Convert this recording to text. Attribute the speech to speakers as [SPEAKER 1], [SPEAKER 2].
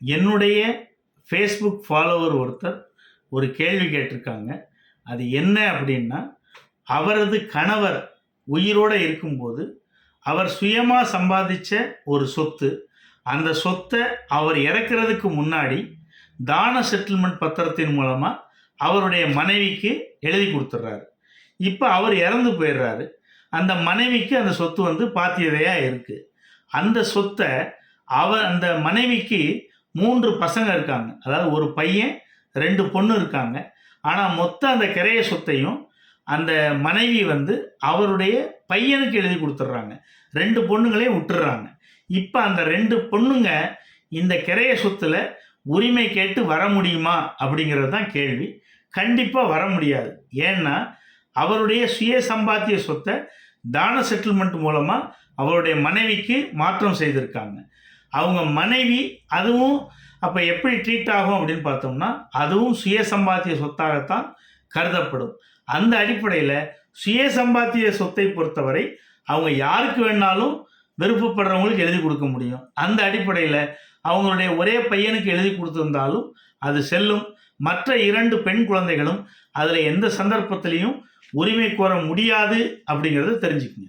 [SPEAKER 1] என்னுடைய Facebook follower ஒருத்தர் ஒரு கேள்வி கேட்டிருக்காங்க. அது என்ன அப்படின்னா அவரது கணவர் உயிரோடு இருக்கும்போது அவர் சுயமாக சம்பாதிச்ச ஒரு சொத்து அந்த சொத்தை அவர் இறக்கிறதுக்கு முன்னாடி தான செட்டில்மெண்ட் பத்திரத்தின் மூலமாக அவருடைய மனைவிக்கு எழுதி கொடுத்துட்றாரு இப்போ அவர் இறந்து போயிடுறாரு அந்த மனைவிக்கு அந்த சொத்து வந்து பாத்தியதையாக இருக்குது அந்த சொத்தை அவர் அந்த மனைவிக்கு மூன்று பசங்க இருக்காங்க. அதாவது ஒரு பையன் ரெண்டு பொண்ணு இருக்காங்க. ஆனால் மொத்த அந்த கிரைய சொத்தையும் அந்த மனைவி வந்து அவருடைய பையனுக்கு எழுதி கொடுத்துட்றாங்க. ரெண்டு பொண்ணுங்களையும் விட்டுடுறாங்க. இப்போ அந்த ரெண்டு பொண்ணுங்க இந்த கிரைய சொத்தில் உரிமை கேட்டு வர முடியுமா அப்படிங்கிறது தான் கேள்வி. கண்டிப்பாக வர முடியாது. ஏன்னா அவருடைய சுய சம்பாத்திய சொத்தை தான செட்டில்மெண்ட் மூலமாக அவருடைய மனைவிக்கு மாற்றம் செய்திருக்காங்க. அவங்க மனைவி அதுவும் அப்போ எப்படி ட்ரீட் ஆகும் அப்படின்னு பார்த்தோம்னா அதுவும் சுய சம்பாத்திய சொத்தாகத்தான் கருதப்படும். அந்த அடிப்படையில் சுய சம்பாத்திய சொத்தை பொறுத்தவரை அவங்க யாருக்கு வேணாலும் விருப்பப்படுறவங்களுக்கு எழுதி கொடுக்க முடியும். அந்த அடிப்படையில் அவங்களுடைய ஒரே பையனுக்கு எழுதி கொடுத்துருந்தாலும் அது செல்லும். மற்ற இரண்டு பெண் குழந்தைகளும் அதில் எந்த சந்தர்ப்பத்திலையும் உரிமை கோர முடியாது அப்படிங்கிறத தெரிஞ்சுக்கங்க.